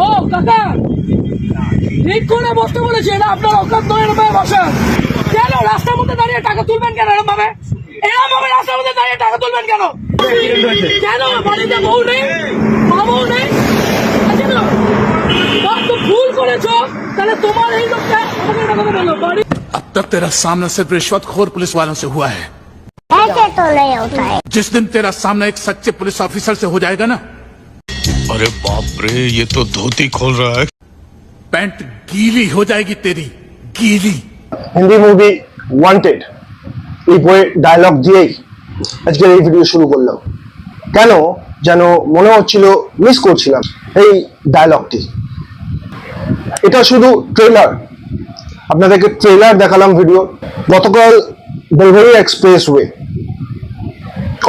ও, কাকা, ঠিক করে বসতে বলেছি, এটা আপনার অকাত কেন রাস্তার মধ্যে দাঁড়িয়ে টাকা তুলবেন কেন এরকম ভাবে রাস্তার মধ্যে দাঁড়িয়ে টাকা তুলবেন কেন? কেন? বাড়িতে বউ নেই? মা বউ না তো ভুল করেছ, তাহলে তোমার এই লোকটা বাড়ি तक तेरा सामना सिर्फ रिश्वतखोर पुलिस वालों से हुआ है ऐसे तो नहीं होता है जिस दिन तेरा सामना एक सच्चे पुलिस ऑफिसर से हो जाएगा ना अरे बाप रे ये तो धोती खोल रहा है पैंट गीली हो जाएगी तेरी गीली হিন্দি মুভি ওয়ান্টেড এই বইয়ের ডায়লগ দিয়েই আজকের এই ভিডিও শুরু করলাম কেন যেন মনে হচ্ছিল মিস করছিলাম এই ডায়লগটি এটা শুধু ট্রেলার আপনাদেরকে ট্রেলার দেখালাম ভিডিও গতকাল Belgharia expressway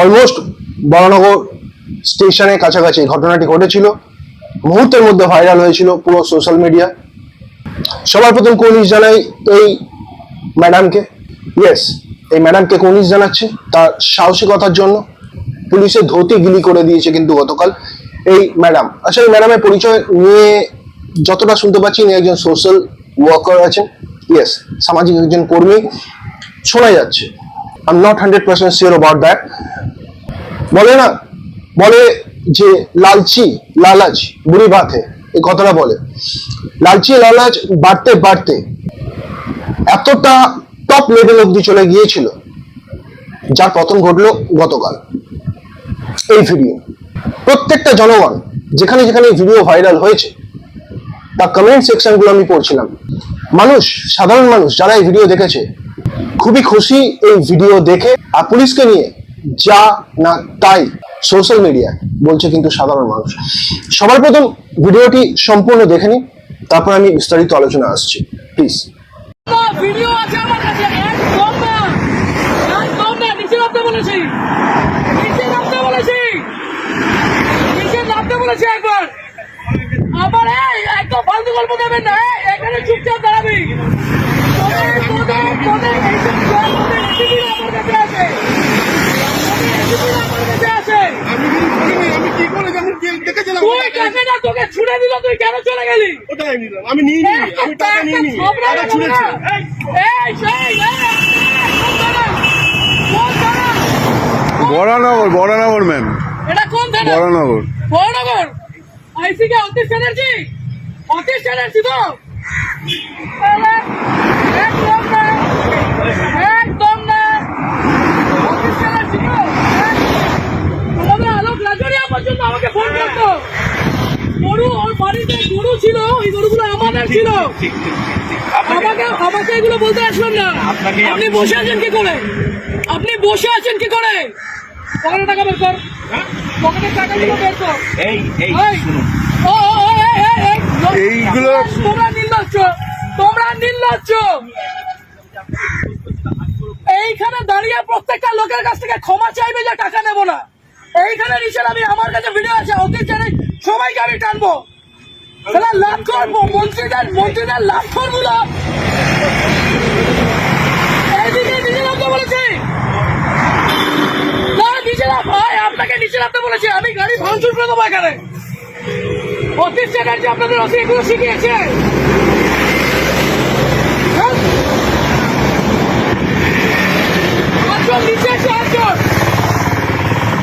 almost Baranagar স্টেশনের কাছাকাছি ঘটনাটি ঘটেছিল। মুহূর্তের মধ্যে ভাইরাল হয়েছিল পুরো সোশ্যাল মিডিয়া সবার প্রথম কর্নিশ জানাই? এই ম্যাডামকে ইয়েস এই ম্যাডামকে কর্নিশ জানাচ্ছে? তার সাহসিকতার জন্য পুলিশে ধুতি গিলি করে দিয়েছে কিন্তু গতকাল এই ম্যাডাম আসলে ম্যাডামের পরিচয় নিয়ে যতটা শুনতে পাচ্ছি একজন সোশ্যাল ওয়ার্কার আছেন। ইয়েস সামাজিক একজন কর্মী শোনা যাচ্ছে। I am not hundred percent sure about that বলে না, বলে যে লালচি লালাচ বুড়ি হে এই কথাটা বলে। লালচি লালাচ বাড়তে বাড়তে এতটা টপ লেভেল অব্দি চলে গিয়েছিল, যার পতন ঘটলো গতকাল। এই ভিডিও প্রত্যেকটা জনগণ, যেখানে যেখানে ভিডিও ভাইরাল হয়েছে, তার কমেন্ট সেকশনগুলো আমি পড়ছিলাম। মানুষ, সাধারণ মানুষ যারা এই ভিডিও দেখেছে, খুবই খুশি এই ভিডিও দেখে আর পুলিশকে নিয়ে যা না তাই সোশ্যাল মিডিয়া বলছে কিন্তু সাধারণ মানুষ। সবার প্রথম ভিডিওটি সম্পূর্ণ দেখে নিন, তারপর আমি বিস্তারিত আলোচনা আসছি। প্লিজ না না বলেছি একবার। ফালতু গল্প দেবেন না এখানে চুপচাপ দাঁড়াবি। আমি নিয়ে নিই আমি টাকা নিয়ে নিই টাকা ছুঁড়েছি। বরানগর বরানগর ম্যাম এটা কোন থানা? বরানগর। বড়নগর আইসি কে অতীশ ব্যানার্জি? ব্যানার্জি তো একদম না একদম না ব্যানার্জি হ্যাঁ? তোমাদের আলোক লাজরিয়া পর্যন্ত আমাকে ফোন করতো গরু ওর বাড়িতে গরু ছিল ওই গরুগুলো আমাদের ছিল আমাকে আমাকে এগুলো বলতে আসবেন না। আপনি বসে আছেন কি করে? আপনি বসে আছেন কি করে? পকেটে টাকা বের কর। পকেটে টাকা বের কর। এই এই ও ও, ও, এই, এই, এই, লোক- এইগুলো- তোমরা নির্লজ্জ তোমরা নির্লজ্জ। এইখানে দাঁড়িয়ে প্রত্যেকটা লোকের কাছ থেকে ক্ষমা চাইবে যে টাকা নেব না। এইখানে নিচে আমি আমার কাছে ভিডিও আছে অতীত জানে সবাইকে আমি টানবো। তাহলে লাভ করব মন্ত্রীদের মন্ত্রীদের লাভ করব না এইদিকে নিচে নামতে বলেছি। না নিচে নাম ভাই, আপনাকে নিচে নামতে বলেছি, আমি গাড়ি ভাঙচুর করে দেবো এখানে। অতীত চ্যাটার্জি আপনাদের অতি এগুলো শিখিয়েছে। হ্যাঁ? নিচে এসে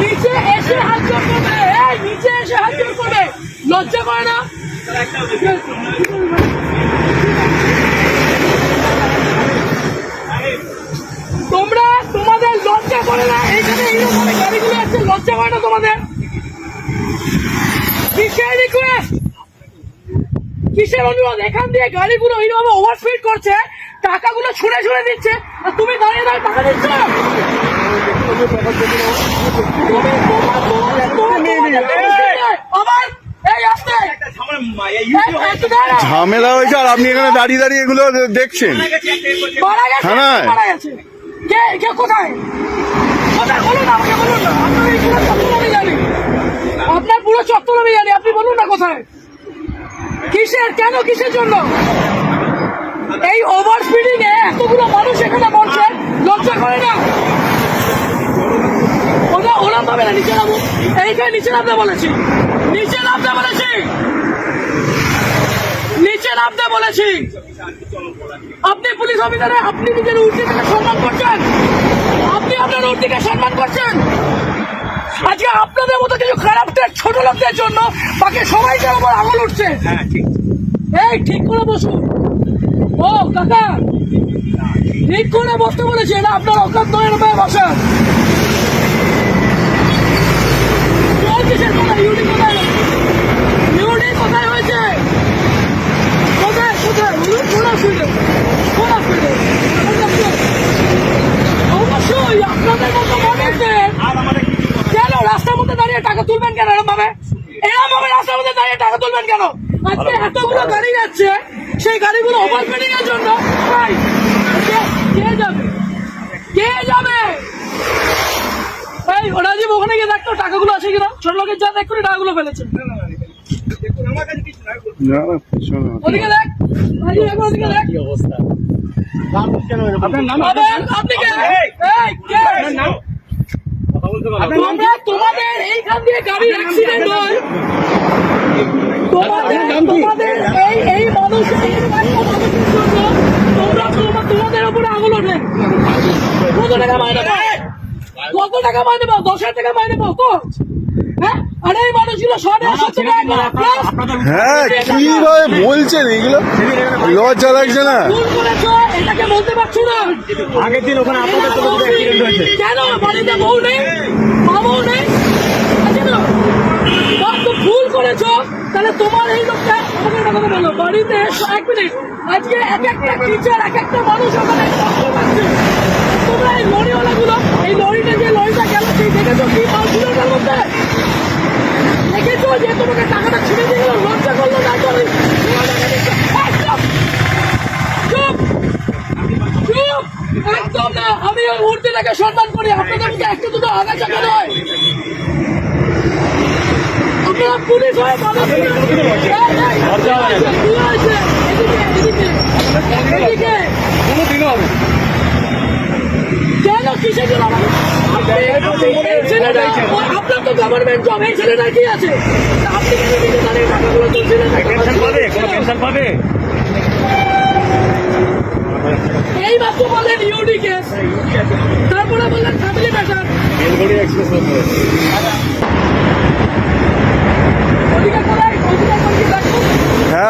নিচে এসে নিচে এসে লজ্জা না? তোমরা তোমাদের লজ্জা করে না। এখানে এইরকম গাড়িগুলো আছে, লজ্জা করে না তোমাদের? কিসের রিকোয়েস্ট কিসের অনুরোধ? এখান দিয়ে গাড়িগুলো এইরকম ওভারস্পিড করছে টাকাগুলো ছুঁড়ে ছুঁড়ে দিচ্ছে আর তুমি দাঁড়িয়ে দাঁড়িয়ে টাকা দিচ্ছ? এই। ঝামেলা হয়েছে আর আপনি এখানে দাঁড়িয়ে দাঁড়িয়ে এগুলো দেখছেন। থানায়? কোথায়? আপনার পুরো চত্বর আমি জানি, আপনি বলুন না কোথায়? কিসের, কেন, কিসের জন্য? এই ওভার স্পিডিং এ এতগুলো মানুষ এখানে বলছে লজ্জা করে না? ওরা ওরা পাবে না, নিচে নামো। এইখানে নিচে নামতে বলেছি। নিচে নামতে বলেছি। নিচে নামতে বলেছি। আপনি পুলিশ অফিসারে, আপনি নিজের উর্দিটাকে সম্মান করছেন? আপনি আপনার উর্দিকে সম্মান করছেন? আজকে আপনাদের মতো কিছু খারাপ ছোট লোকদের জন্য বাকি সবাইকে আমার আঙুল উঠছে। এই ঠিক করে বসুন। ও কাকা। ঠিক করে বসতে বলেছি এটা আপনার অকাত নয় এরকম বসান। চল কিসের কথা? ইউনি কোথায় ইউনি কোথায় হয়েছে? কোথায় কোথায়? কোন অসুবিধা কোন অসুবিধা অবশ্যই আপনাদের মতো মানুষদের কেন রাস্তার মধ্যে দাঁড়িয়ে টাকা তুলবেন কেন এরকম ভাবে এরকম ভাবে রাস্তার মধ্যে দাঁড়িয়ে টাকা তুলবেন কেন? আজকে এতগুলো গাড়ি যাচ্ছে সেই গাড়িগুলো ওভারস্পিডিং এর জন্য। ভাই, কে- যাবে? কে যাবে? এই রাজীব ওখানে গিয়ে দেখতো টাকাগুলো আছে কিনা। ছোট লোকের যা দেখ করে টাকাগুলো ফেলেছে। ওদিকে দেখ ওদিকে দেখ আবেন, আপনি তোমাদের এইখান দিয়ে গাড়ি অ্যাক্সিডেন্ট হয়। তোমাদের তোমাদের এই এই মানুষ এই একটা মানুষের জন্য তোমরা তোমরা- তোমাদের উপরে আঙুল ওঠে। কত টাকা মাইনে পাও? কত টাকা মাইনে পাও? দশ হাজার টাকা মাইনে পাও? তো হ্যাঁ? এই মানুষগুলো সাড়ে আটশো টাকা হ্যাঁ কীভাবে বলছেন এইগুলো লজ্জা লাগছে না? এটাকে বলতে পারছ না। আগের দিন ওখানে আপনাদের তো বলতে অ্যাক্সিডেন্ট হয়েছে। কেন? বাড়িতে বউ নেই? নেই আছে না বা তো ভুল করেছ তাহলে তোমার এই লোকটা আমাকে একটা কথা বলো বাড়িতে এক মিনিট। আজকে এক একটা টিচার এক একটা মানুষ ওখানে কষ্ট পাচ্ছে। তোমরা এই লরিওয়ালা গুলো এই লরিটা যে লরিটা গেল, সেই দেখেছ কি মাল ছিল ওটার মধ্যে? দেখেছ যে তোমাকে টাকাটা ছিঁড়ে দিয়ে গেল, লজ্জা করল না চুপ! একদম না, আমি ওই মূর্তিটাকে সম্মান করি। আপনাদের মধ্যে একটা দুটো আগা চাকা নয় আপনারা পুলিশ হয়ে মানুষ এই, এই, কি হয়েছে? কি হয়েছে? এদিকে, এদিকে। এদিকে। কেন কিসের জন্য আপনি- এই ছেলেটা, ও- আপনার তো গভর্নমেন্ট জব এই ছেলেটা কি আছে? আপনি কেন নিজে দাঁড়িয়ে টাকাগুলো তুলছিলেন পাবে এই মাত্র বললেন ইউডি কেস। তারপরে বললেন ফ্যামিলি ম্যাটার এক্সপ্রেস ওদিকে কোথায় ওদিকে কোথায় দেখো হ্যাঁ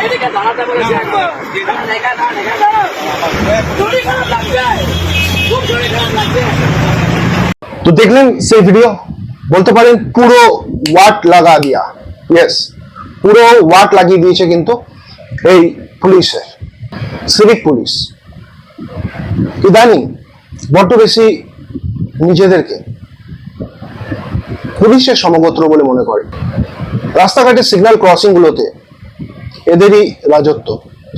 এইদিকে দাঁড়াতে বলেছি একবার। খারাপ লাগছে। খুব খারাপ লাগছে। তো দেখলেন সেই ভিডিও বলতে পারেন পুরো ওয়াট লাগা দিয়া। ইয়েস পুরো ওয়াট লাগিয়ে দিয়েছে কিন্তু এই পুলিশের সিভিক পুলিশ ইদানিং বড্ড বেশি নিজেদেরকে। পুলিশের সমগোত্র বলে মনে করে। রাস্তাঘাটের সিগন্যাল ক্রসিং গুলোতে এদেরই রাজত্ব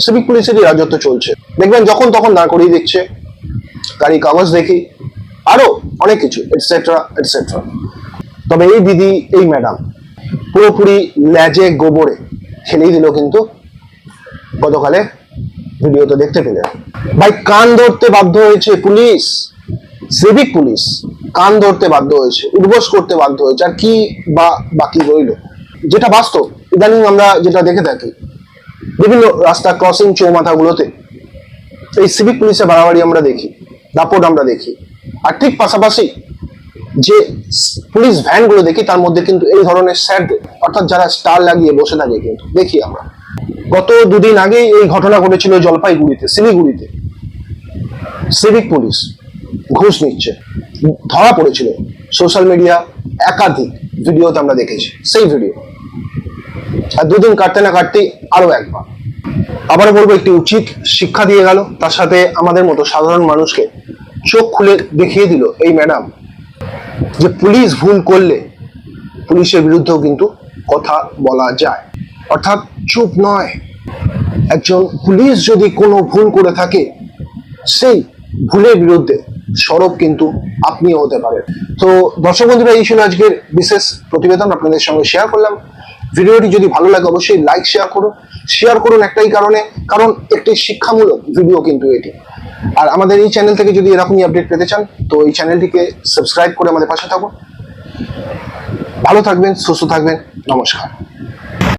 সিভিক পুলিশেরই রাজত্ব চলছে। দেখবেন যখন তখন দাঁড় করিয়ে দিচ্ছে গাড়ি, কাগজ দেখি, আরও অনেক কিছু এটসেট্রা এটসেট্রা তবে এই দিদি, এই ম্যাডাম পুরোপুরি ল্যাজে গোবরে খেলেই দিল কিন্তু গতকালে ভিডিওতে দেখতে পেলেন। ভাই, কান ধরতে বাধ্য হয়েছে পুলিশ সিভিক পুলিশ কান ধরতে বাধ্য হয়েছে উদ্বোস করতে বাধ্য হয়েছে, আর কি বা বাকি রইল? যেটা বাস্তব, ইদানিং আমরা যেটা দেখে থাকি, বিভিন্ন রাস্তা ক্রসিং চৌমাথাগুলোতে, এই সিভিক পুলিশের বাড়াবাড়ি আমরা দেখি, দাপট আমরা দেখি। আর ঠিক পাশাপাশি যে পুলিশ ভ্যানগুলো দেখি, তার মধ্যে কিন্তু এই ধরনের স্যাড অর্থাৎ যারা স্টার লাগিয়ে বসে থাকে কিন্তু, দেখি আমরা। গত দুদিন আগেই এই ঘটনা ঘটেছিল জলপাইগুড়িতে, শিলিগুড়িতে। সিভিক পুলিশ ঘুষ নিচ্ছে, ধরা পড়েছিল। সোশ্যাল মিডিয়া একাধিক ভিডিওতে আমরা দেখেছি, সেই ভিডিও আর দুদিন কাটতে না কাটতেই আরও একবার আবারও বলব, একটি উচিত শিক্ষা দিয়ে গেল, তার সাথে আমাদের মতো সাধারণ মানুষকে চোখ খুলে দেখিয়ে দিল এই ম্যাডাম যে পুলিশ ভুল করলে পুলিশের বিরুদ্ধেও কিন্তু কথা বলা যায়। অর্থাৎ চুপ নয়। একজন পুলিশ যদি কোনো ভুল করে থাকে, সেই ভুলের বিরুদ্ধে সরব কিন্তু আপনিও হতে পারেন। তো দর্শক বন্ধুরা, এই ছিল আজকের বিশেষ প্রতিবেদন। আপনাদের সঙ্গে শেয়ার করলাম। ভিডিওটি যদি ভালো লাগে অবশ্যই লাইক শেয়ার করুন শেয়ার করুন একটাই কারণে, কারণ একটি শিক্ষামূলক ভিডিও কিন্তু এটি। আর আমাদের এই চ্যানেল থেকে যদি এরকমই আপডেট পেতে চান, তো এই চ্যানেলটিকে সাবস্ক্রাইব করে আমাদের পাশে থাকুন। ভালো থাকবেন, সুস্থ থাকবেন, নমস্কার।